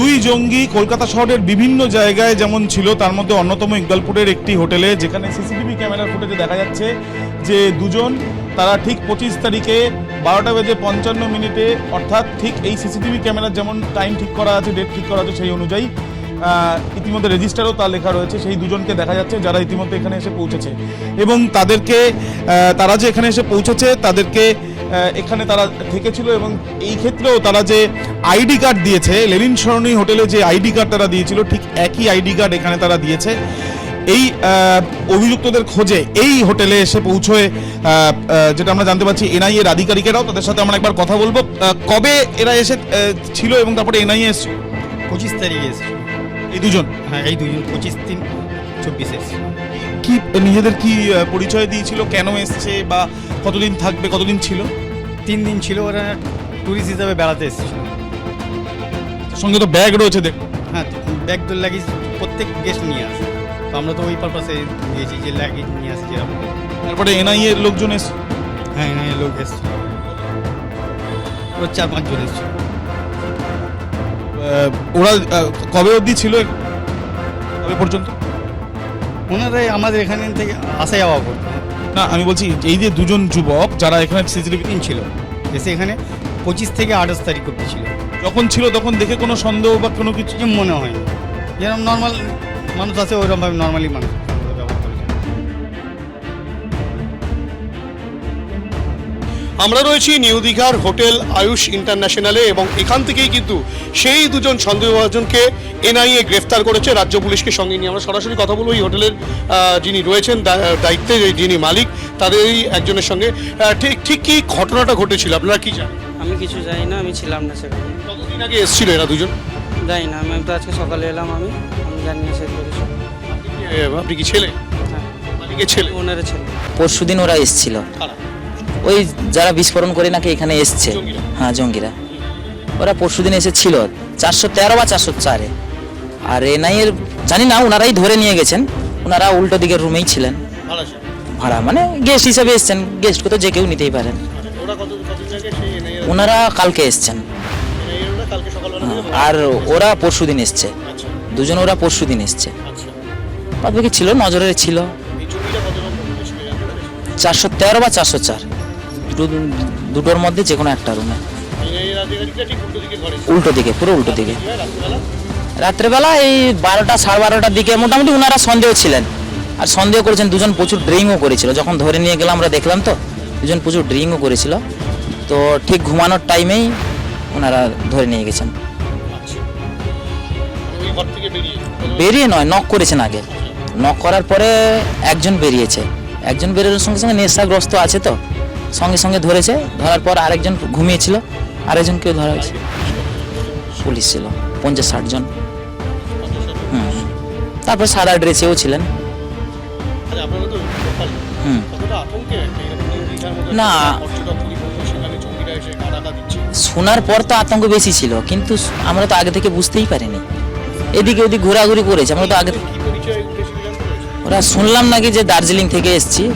দুই জঙ্গি কলকাতা শহরের বিভিন্ন জায়গায় যেমন ছিল, তার মধ্যে অন্যতম ইকবালপুরের একটি হোটেলে, যেখানে সিসিটিভি ক্যামেরার ফুটেজে দেখা যাচ্ছে যে দুজন, তারা ঠিক পঁচিশ তারিখে বারোটা বেজে পঞ্চান্ন মিনিটে, অর্থাৎ ঠিক এই সিসিটিভি ক্যামেরার যেমন টাইম ঠিক করা আছে, ডেট ঠিক করা আছে সেই অনুযায়ী ইতিমধ্যে রেজিস্টারও তা লেখা রয়েছে, সেই দুজনকে দেখা যাচ্ছে যারা ইতিমধ্যে এখানে এসে পৌঁছেছে। এবং তাদেরকে তারা যে এখানে এসে পৌঁছেছে, তাদেরকে এখানে তারা থেকেছিল এবং এই ক্ষেত্রেও তারা যে আইডি কার্ড দিয়েছে লেনিন সরণি হোটেলে যে আইডি কার্ড তারা দিয়েছিল ঠিক একই আইডি কার্ড এখানে তারা দিয়েছে। এই অভিযুক্তদের খোঁজে এই হোটেলে এসে পৌঁছয় যেটা আমরা জানতে পারছি এনআইএর আধিকারিকেরাও তাদের সাথে আমরা একবার কথা বলব। কবে এরা এসে ছিল এবং তারপরে এনআইএ এসছে? পঁচিশ তারিখে এসেছিল এই দুজন? হ্যাঁ এই দুজন পঁচিশ তিন চব্বিশে এসেছিল কি নিজেদের কি পরিচয় দিয়েছিল? কেন এসছে বা কতদিন থাকবে কতদিন ছিল? তিন দিন ছিল ওরা ট্যুরিস্ট হিসাবে বেড়াতে এসেছিল। সঙ্গে তো ব্যাগ রয়েছে দেখ হ্যাঁ ব্যাগ তো লাগেজ প্রত্যেক গেস্ট নিয়ে আসে। তো আমরা তো ওই পারপাসে গিয়েছি যে লাগেজ নিয়ে আসে যেরকম তারপরে এনআইএ এর লোকজন এসছে। হ্যাঁ হ্যাঁ লোক এসেছিল ওরা চার পাঁচজন এসেছিল আহ, ওরা কবে অবধি ছিল কবে পর্যন্ত? ওনারাই আমাদের এখানে থেকে আসা যাওয়া করতো না আমি বলছি এই যে দুজন যুবক যারা এখানে সিসিটিভি ছিল। এসে এখানে পঁচিশ থেকে আঠাশ তারিখ অব্দি ছিল। যখন ছিল তখন দেখে কোনো সন্দেহ বা কোনো কিছু? মনে হয়নি। যেরকম নর্মাল মানুষ আছে ওইরকমভাবে নর্মালি মানুষ। আমরা রয়েছি নিউ দীঘার হোটেল আয়ুষ ইন্টারন্যাশনালে এবং এখান থেকেই কিন্তু সেই দুজন সন্দেহভাজনকে এনআইএ গ্রেফতার করেছে রাজ্য পুলিশকে সঙ্গে নিয়ে। আমরা সরাসরি কথা বলব এই হোটেলের যিনি রয়েছেন দায়িত্বে যিনি মালিক তাদেরই একজনের সঙ্গে। ঠিক ঠিক কি ঘটনাটা ঘটেছিল? আপনারা কি জানেন? আমি কিছু জানি না আমি ছিলাম না সেখানে। কতদিন আগে এসেছিল এরা দুজন? জানি না আমি তো আজকে সকালে এলাম আমি আমি জানি না সেগুলো আপনি কি ছেলে? হ্যাঁ। মালিকের ছেলে? ওনারা ছিল। পরশুদিন ওরা এসছিল? ওই যারা বিস্ফোরণ করে নাকি এখানে এসছে। হ্যাঁ জঙ্গিরা। ওরা পরশুদিন এসেছিল চারশো তেরো বা চারশো চারে। আর এনআইয়ের জানি না ওনারাই ধরে নিয়ে গেছেন। ওনারা উল্টো দিকের রুমেই ছিলেন। ভাড়া মানে গেস্ট হিসাবে এসছেন। গেস্টকে তো যে কেউ নিতেই পারেন। ওনারা কালকে এসছেন। হ্যাঁ, আর ওরা পরশু দিন এসছে। আচ্ছা। দুজন ওরা পরশু দিন এসছে। আচ্ছা। বাদ বাকি ছিল নজরে ছিল? চারশো তেরো বা চারশো চার। দুটো দুটোর মধ্যে যে কোনো একটা রুমে। উল্টো দিকে, পুরো উল্টো দিকে। রাত্রেবেলা এই বারোটা সাড়ে বারোটার দিকে মোটামুটি ওনারা সন্দেহ ছিলেন। আর সন্দেহ করেছেন, দুজন প্রচুর ড্রিঙ্কও করেছিল। যখন ধরে নিয়ে গেলাম, আমরা দেখলাম তো, দুজন প্রচুর ড্রিঙ্কও করেছিল। তো ঠিক ঘুমানোর টাইমেই ওনারা ধরে নিয়ে গেছেন। বেরিয়ে নয় নক করেছেন আগে। নক করার পরে একজন বেরিয়েছে। একজন বেরোনোর সঙ্গে সঙ্গে নেশাগ্রস্ত আছে তো। সঙ্গে সঙ্গে ধরেছে ধরার পর আরেকজন ঘুমিয়েছিল আরেকজনকেও ধরা হয়েছে। পুলিশ ছিল পঞ্চাশ ষাট জন। হুম। তারপর সাদা ড্রেসেও ছিলেন। আচ্ছা হুম। না। শোনার পর তো আতঙ্ক বেশি ছিল কিন্তু আমরা তো আগে থেকে বুঝতেই পারিনি। এদিকে ওদিক ঘোরাঘুরি করেছে আমরা তো আগে ওরা শুনলাম নাকি যে দার্জিলিং থেকে এসছি।